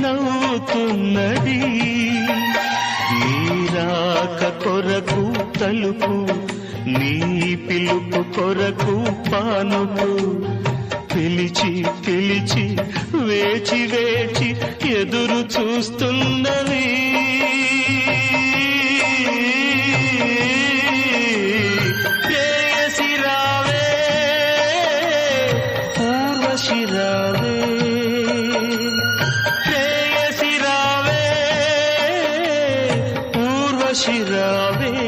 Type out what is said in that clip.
నవ్వుతున్నది. నీరాక కొరకు తలుపు నీ పిలుపు కొరకు పానుపు. పిలిచి పిలిచి వేచి వేచి ఎదురు చూస్తున్నది. 起了威